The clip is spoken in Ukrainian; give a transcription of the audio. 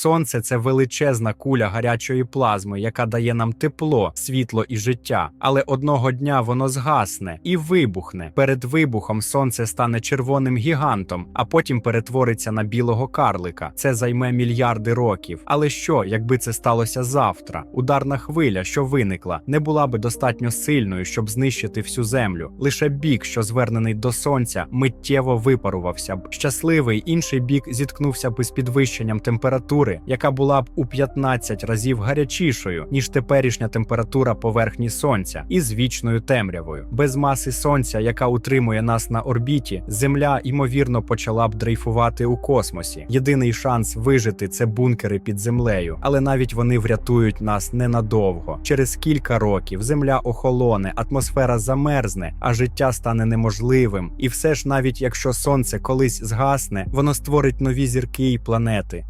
Сонце це величезна куля гарячої плазми, яка дає нам тепло, світло і життя. Але одного дня воно згасне і вибухне. Перед вибухом сонце стане червоним гігантом, а потім перетвориться на білого карлика. Це займе мільярди років. Але що, якби це сталося завтра? Ударна хвиля, що виникла, не була би достатньо сильною, щоб знищити всю землю. Лише бік, що звернений до сонця, миттєво випарувався б. Щасливий інший бік зіткнувся б із підвищенням температури, яка була б у 15 разів гарячішою, ніж теперішня температура поверхні сонця, і з вічною темрявою. Без маси сонця, яка утримує нас на орбіті, земля ймовірно почала б дрейфувати у космосі. Єдиний шанс вижити це бункери під землею, але навіть вони врятують нас ненадовго. Через кілька років земля охолоне, атмосфера замерзне, а життя стане неможливим. І все ж, навіть якщо сонце колись згасне, воно створить нові зірки і планети.